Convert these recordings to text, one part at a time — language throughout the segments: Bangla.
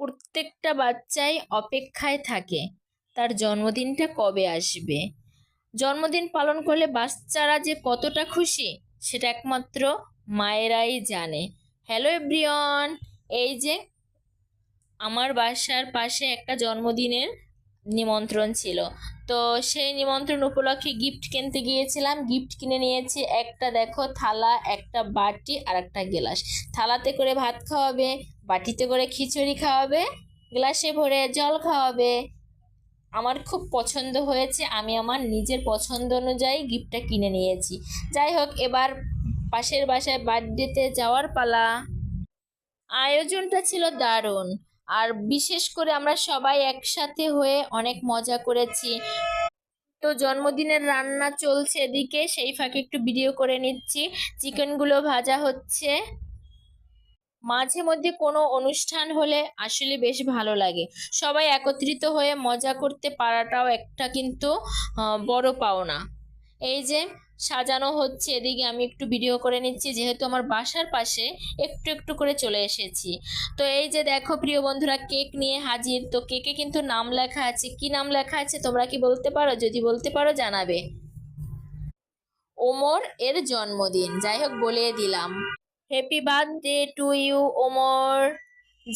প্রত্যেকটা বাচ্চাই অপেক্ষায় থাকে, তার জন্মদিনটা কবে আসবে? জন্মদিন পালন করলে বাচ্চারা যে কতটা খুশি, সেটা একমাত্র মায়েরাই জানে। হ্যালো এভরিয়ন এই যে, আমার বাসার পাশে একটা জন্মদিনের নিমন্ত্রণ ছিল। তো সেই নিমন্ত্রণ উপলক্ষে গিফট কিনতে গিয়েছিলাম। গিফট কিনে নিয়েছি একটা দেখো থালা, একটা বাটি আর একটা গ্লাস। থালাতে করে ভাত খাওয়াবে, বাটিতে করে খিচুড়ি খাওয়াবে, গ্লাসে ভরে জল খাওয়াবে। আমার খুব পছন্দ হয়েছে। আমি আমার নিজের পছন্দ অনুযায়ী গিফটটা কিনে নিয়েছি। যাই হোক, এবার পাশের বাসায় বার্থডেতে যাওয়ার পালা। আয়োজনটা ছিল দারুণ। আর বিশেষ করে আমরা সবাই একসাথে হয়ে অনেক মজা করেছি। তো জন্মদিনের রান্না চলছে এদিকে, সেই ফাঁকে একটু ভিডিও করে নিচ্ছি। চিকেনগুলো ভাজা হচ্ছে। মাঝে মধ্যে কোনো অনুষ্ঠান হলে আসলে বেশ ভালো লাগে। সবাই একত্রিত হয়ে মজা করতে পারাটাও একটা কিন্তু বড় পাওনা। এই যে সাজানো হচ্ছে, এদিকে আমি একটু ভিডিও করে নিচ্ছি, যেহেতু আমার বাসার পাশে একটু একটু করে চলে এসেছি। তো এই যে দেখো প্রিয় বন্ধুরা কেক নিয়ে হাজির। তো কেকে কিন্তু নাম লেখা আছে। কি নাম লেখা আছে তোমরা কি বলতে পারো? যদি বলতে পারো, জানাবে। ওমর, এর জন্মদিন। যাই হোক বলে দিলাম। Happy birthday to you Omar.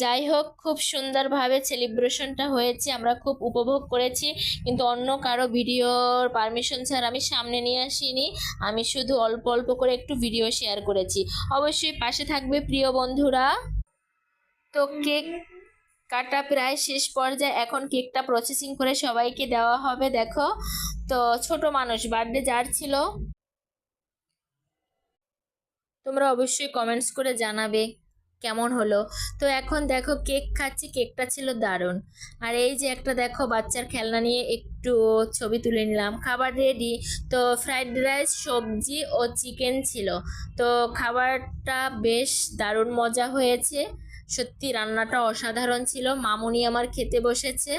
যাই হোক খুব সুন্দরভাবে সেলিব্রেশনটা হয়েছে, আমরা খুব উপভোগ করেছি। কিন্তু অন্য কারও ভিডিওর পারমিশন ছাড়া আমি সামনে নিয়ে আসিনি। আমি শুধু অল্প অল্প করে একটু ভিডিও শেয়ার করেছি। অবশ্যই পাশে থাকবে প্রিয় বন্ধুরা। তো কেক কাটা প্রায় শেষ পর্যায়ে এখন কেকটা প্রসেসিং করে সবাইকে দেওয়া হবে, দেখো। তো ছোট মানুষ বার্থডে যার ছিল? তোমরা অবশ্যই কমেন্টস করে জানাবে। কেমন হলো? তো এখন দেখো কেক খাচ্ছি, কেকটা ছিল দারুণ। আর এই যে একটা দেখো বাচ্চার খেলনা নিয়ে একটু ছবি তুলে নিলাম। খাবার রেডি তো ফ্রাইড রাইস সবজি ও চিকেন ছিল। তো খাবারটা বেশ দারুণ মজা হয়েছে। সত্যি রান্নাটা অসাধারণ ছিল। মামুনি আমার খেতে বসেছে।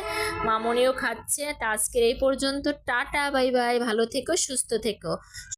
মামুনিও খাচ্ছে। তা আজকের এই পর্যন্ত। Tata, bye bye. ভালো থেকো, সুস্থ থেকো।